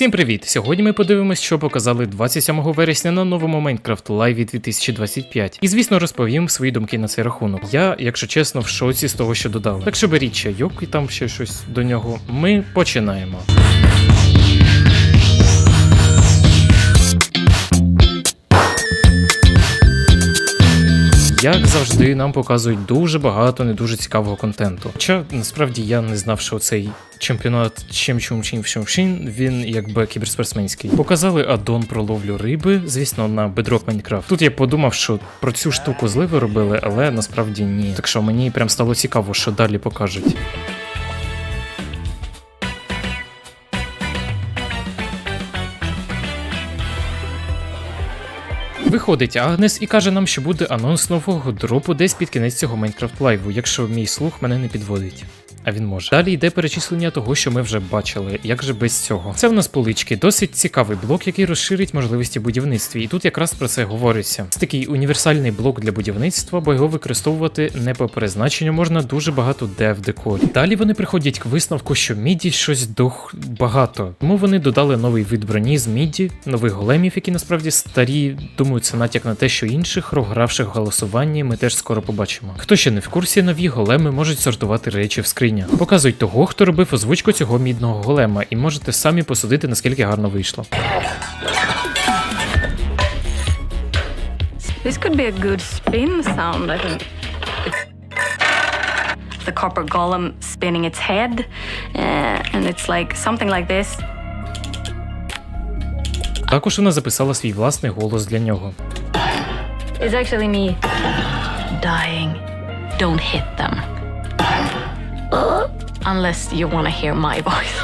Всім привіт! Сьогодні ми подивимось, що показали 27 вересня на новому Minecraft Live 2025. І звісно розповім свої думки на цей рахунок. Я, якщо чесно, в шоці з того, що додали. Так що беріть чайок і там ще щось до нього. Ми починаємо. Як завжди, нам показують дуже багато не дуже цікавого контенту. Хоча насправді я не знав, що цей чемпіонат чим чим чим чим чим він якби кіберспортсменський. Показали аддон про ловлю риби, звісно, на бедрок Майнкрафт. Тут я подумав, що про цю штуку зливи робили, але насправді ні. Так що мені прям стало цікаво, що далі покажуть. Виходить Агнес і каже нам, що буде анонс нового дропу десь під кінець цього Майнкрафт лайву, якщо мій слух мене не підводить. А він може. Далі йде перечислення того, що ми вже бачили. Як же без цього? Це в нас полички, досить цікавий блок, який розширить можливості будівництва. І тут якраз про це говориться. Це такий універсальний блок для будівництва, бо його використовувати не по призначенню можна дуже багато де в декорі. Далі вони приходять к висновку, що міді щось дух багато. Тому вони додали новий вид броні з міді, нових големів, які насправді старі. Думаю, це натяк на те, що інших гравших в голосуванні ми теж скоро побачимо. Хто ще не в курсі, нові големи можуть сортувати речі в скринях. Показують того, хто робив озвучку цього мідного голема, і можете самі посудити, наскільки гарно вийшло. This could be a good spin sound, I think. It's the copper golem spinning its head, uh, and it's like something like this. Також вона записала свій власний голос для нього. It's actually me dying. Don't hit them. Unless you want to hear my voice.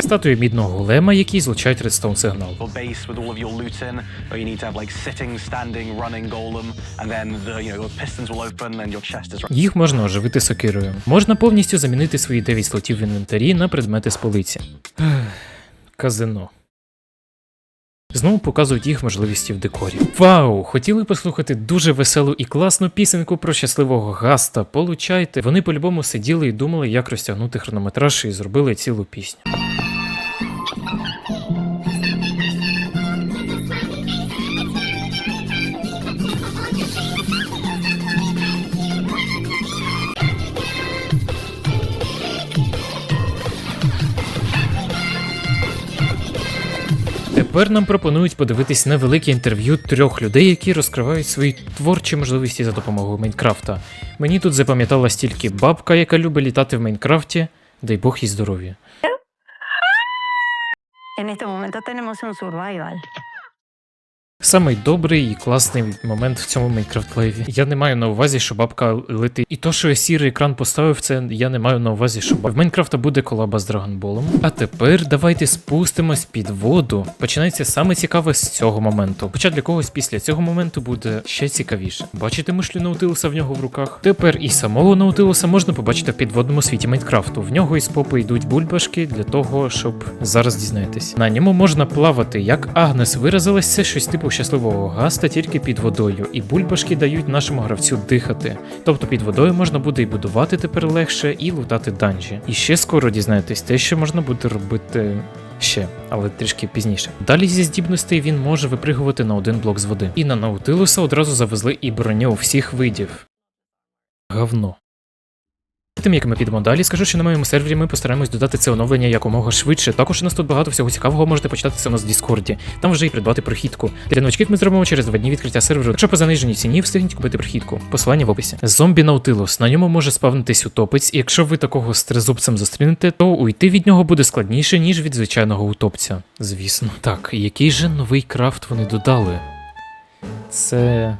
Статуя мідного голема, який злучають редстоун сигнал. your base with all of your loot in, where you need to have like sitting, standing, running golem, and then the you know your pistons will open and your chest is. Їх можна оживити сокирою. Можна повністю замінити свої 9 слотів в інвентарі на предмети з полиці. Казино. Знову показують їх можливості в декорі. Вау! Хотіли послухати дуже веселу і класну пісеньку про щасливого гаста. Получайте. Вони по-любому сиділи і думали, як розтягнути хронометраж, і зробили цілу пісню. Тепер нам пропонують подивитись невелике інтерв'ю трьох людей, які розкривають свої творчі можливості за допомогою Майнкрафта. Мені тут запам'яталась тільки бабка, яка любить літати в Майнкрафті, дай Бог їй здоров'я. En este momento tenemos un survival. Самий добрий і класний момент в цьому Майнкрафт лайві. Я не маю на увазі, що бабка летить. І то, що я сірий екран поставив, це я не маю на увазі, що баб- в Майнкрафта буде колаба з Драгонболом. А тепер давайте спустимось під воду. Починається саме цікаве з цього моменту. Хоча для когось після цього моменту буде ще цікавіше. Бачите мишлю Наутилуса в нього в руках? Тепер і самого Наутилуса можна побачити в підводному світі Майнкрафту. В нього із попи йдуть бульбашки для того, щоб зараз дізнаєтесь. На ньому можна плавати, як Агнес виразилась, це щось типу щасливого гаста тільки під водою, і бульбашки дають нашому гравцю дихати. Тобто під водою можна буде і будувати тепер легше, і лутати данжі. І ще скоро дізнаєтесь те, що можна буде робити. Ще, але трішки пізніше. Далі зі здібностей він може випригувати на один блок з води. І на Наутилуса одразу завезли і броню всіх видів. Говно. Тим, як ми підемо далі, скажу, що на моєму сервері ми постараємось додати це оновлення якомога швидше. Також у нас тут багато всього цікавого можете почитати це у нас в Діскорді. Там вже і придбати прохідку. Для новачків ми зробимо через два дні відкриття серверу. Якщо по заниженій ціні встигніть купити прохідку. Посилання в описі. Зомбі Наутилус. На ньому може спавнитись утопець, і якщо ви такого з тризубцем зустрінете, то уйти від нього буде складніше, ніж від звичайного утопця. Звісно. Так, який же новий крафт вони додали? Це.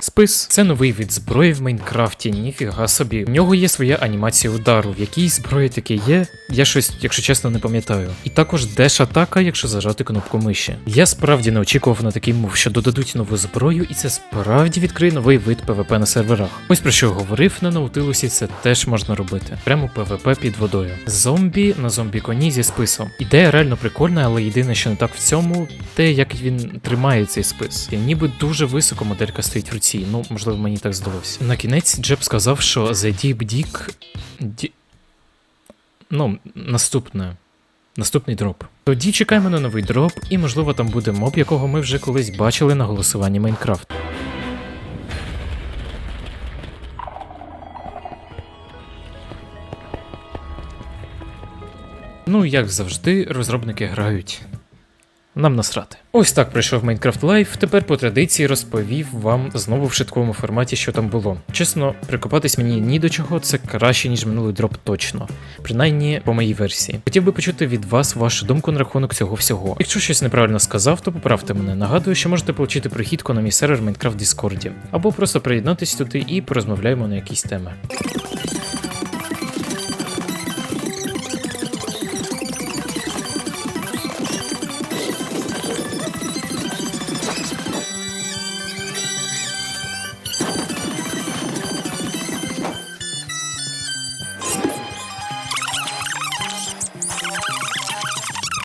Спис це новий від зброї в Майнкрафті, ніфіга собі. В нього є своя анімація удару. В якій зброї таке є, я щось, якщо чесно, не пам'ятаю. І також деш атака, якщо зажати кнопку миші. Я справді не очікував на такий мув, що додадуть нову зброю, і це справді відкриє новий вид ПВП на серверах. Ось про що я говорив на Наутилусі, це теж можна робити. Прямо ПВП під водою. Зомбі на зомбі коні зі списом. Ідея реально прикольна, але єдине, що не так в цьому, те, як він тримає цей спис. І ніби дуже високо моделька стоїть в руці. Ну, можливо, мені так здалося. На кінець Джеб сказав, що The Deep Dick... Ді... Ну, наступне. наступний дроп. Тоді чекаємо на новий дроп, і можливо там буде моб, якого ми вже колись бачили на голосуванні Майнкрафт. Ну, як завжди, розробники грають. Нам насрати. Ось так пройшов Minecraft Live. Тепер по традиції розповів вам знову в швидкому форматі, що там було. Чесно, прикопатись мені ні до чого, це краще, ніж минулий дроп точно. Принаймні по моїй версії. Хотів би почути від вас вашу думку на рахунок цього всього. Якщо щось неправильно сказав, то поправте мене. Нагадую, що можете отримати прихідку на мій сервер Minecraft Discord. Або просто приєднатись туди і порозмовляємо на якісь теми.